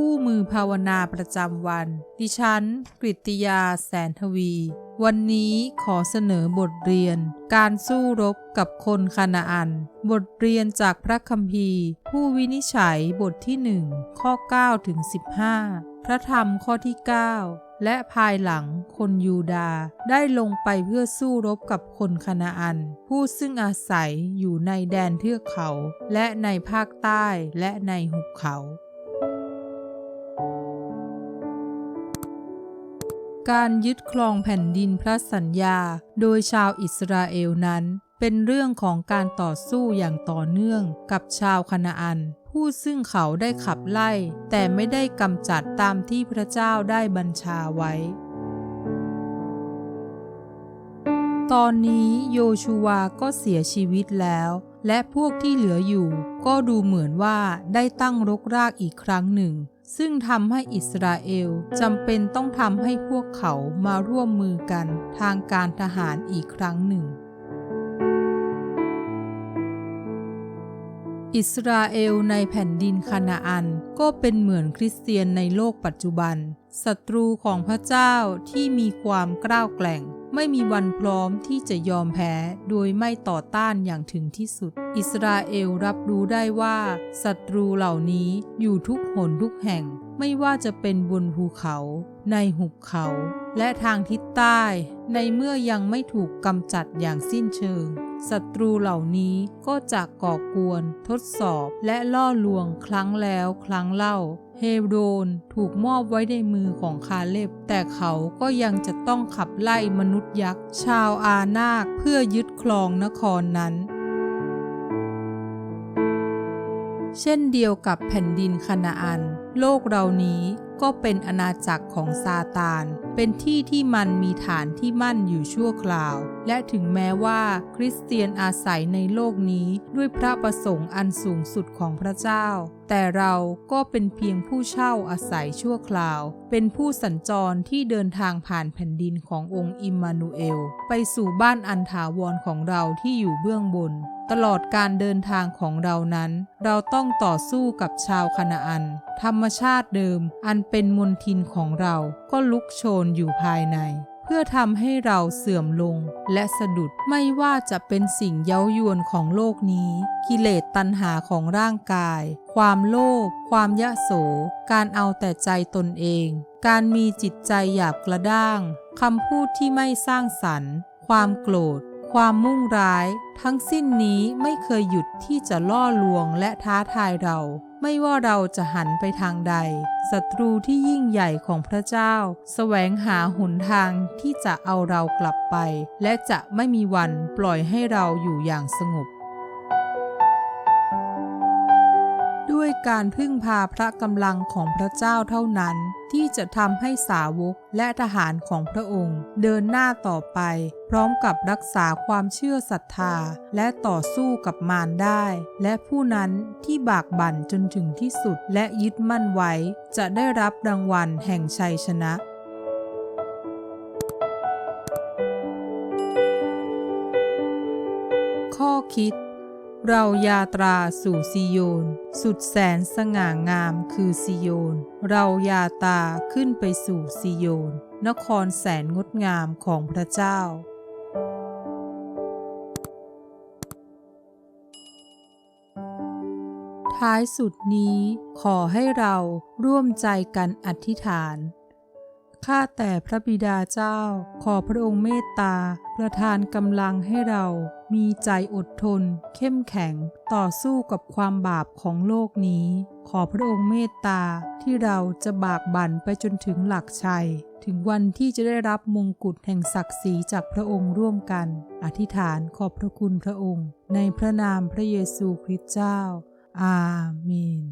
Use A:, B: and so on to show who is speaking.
A: คู่มือภาวนาประจำวัน ดิฉัน กริติยาแสนทวี วันนี้ขอเสนอบทเรียน การสู้รบกับคนคานาอัน บทเรียนจากพระคัมภีร์ ผู้วินิจฉัยบทที่หนึ่งข้อ9ถึง15 พระธรรมข้อที่ 9และภายหลังคนยูดาได้ลงไปเพื่อสู้รบกับคนคานาอัน ผู้ซึ่งอาศัยอยู่ในแดนเทือกเขา และในภาคใต้และในหุบเขา การยึดครองแผ่นดินพระสัญญาโดยชาวอิสราเอลนั้น เป็นเรื่องของการต่อสู้อย่างต่อเนื่องกับชาวคานาอัน ผู้ซึ่งเขาได้ขับไล่ แต่ไม่ได้กำจัดตามที่พระเจ้าได้บัญชาไว้ ตอนนี้โยชูวาก็เสียชีวิตแล้ว และพวกที่เหลืออยู่ ก็ดูเหมือนว่าได้ตั้งรกรากอีกครั้งหนึ่ง ซึ่งทำให้อิสราเอลจำเป็นต้องทำให้พวกเขามาร่วมมือกันทางการทหารอีกครั้งหนึ่ง อิสราเอลในแผ่นดินคานาอันก็เป็นเหมือนคริสเตียนในโลกปัจจุบันศัตรูของพระเจ้าที่มีความกล้าวแกล่ง ไม่มีวันพร้อมที่จะยอมแพ้โดยไม่ต่อต้านอย่างถึงที่สุด อิสราเอลรับรู้ได้ว่าศัตรูเหล่านี้อยู่ทุกหนทุกแห่ง ไม่ว่าจะเป็นบนภูเขา ในหุบเขา และทางทิศใต้ ในเมื่อยังไม่ถูกกำจัดอย่างสิ้นเชิงศัตรูเหล่านี้ก็จะก่อกวน ทดสอบ และล่อลวงครั้งแล้วครั้งเล่า เฮโรนถูกมอบไว้ในมือของคาเล็บแต่เขาก็ยังจะต้องขับไล่มนุษย์ยักษ์ ชาวอานาคเพื่อยึดครองนครนั้น เช่นเดียวกับแผ่นดินคานาอัน โลกเรานี้ก็เป็นอาณาจักรของซาตาน เป็นที่ที่มันมีฐานที่มั่นอยู่ชั่วคราว และถึงแม้ว่าคริสเตียนอาศัยในโลกนี้ด้วยพระประสงค์อันสูงสุดของพระเจ้า แต่เราก็เป็นเพียงผู้เช่าอาศัยชั่วคราว เป็นผู้สัญจรที่เดินทางผ่านแผ่นดินขององค์อิมมานูเอล ไปสู่บ้านอันถาวรของเราที่อยู่เบื้องบน ตลอดการเดินทางของเรานั้น เราต้องต่อสู้กับชาวคานาอัน ธรรมชาติเดิมอันเป็นมนทินของเราก็ลุกโชนอยู่ภายใน เพื่อทำให้เราเสื่อมลง และสะดุดไม่ว่าจะเป็นสิ่งเย้ายวนของโลกนี้ กิเลสตัณหาของร่างกาย ความโลภความยะโส การเอาแต่ใจตนเอง การมีจิตใจหยาบกระด้างคำพูดที่ไม่สร้างสรรค์ ความโกรธ ความมุ่งร้าย ทั้งสิ้นนี้ไม่เคยหยุดที่จะล่อลวงและท้าทายเรา ไม่ว่าเราจะหันไปทางใดศัตรูที่ยิ่งใหญ่ของพระเจ้า แสวงหาหนทางที่จะเอาเรากลับไป และจะไม่มีวันปล่อยให้เราอยู่อย่างสงบ ด้วยการพึ่งพาพระกำลังของพระเจ้าเท่านั้นที่จะทำให้สาวกและทหารของพระองค์ เดินหน้าต่อไป พร้อมกับรักษาความเชื่อศรัทธา และต่อสู้กับมารได้ และผู้นั้นที่บากบั่นจนถึงที่สุดและยึดมั่นไว้ จะได้รับรางวัลแห่งชัยชนะข้อคิด เรายาตราสู่ซิโยน สุดแสนสง่างามคือซิโยน เรายาตาขึ้นไปสู่ซิโยน นครแสนงดงามของพระเจ้า ท้ายสุดนี้ขอให้เราร่วมใจกันอธิษฐาน ข้าแต่พระบิดาเจ้า ขอพระองค์เมตตา ประทานกำลังให้เรา มีใจอดทน เข้มแข็ง ต่อสู้กับความบาปของโลกนี้ ขอพระองค์เมตตาที่เราจะบากบั่นไปจนถึงหลักชัย ถึงวันที่จะได้รับมงกุฎแห่งศักดิ์ศรีจากพระองค์ร่วมกัน อธิษฐานขอบพระคุณพระองค์ ในพระนามพระเยซูคริสต์เจ้า อาเมน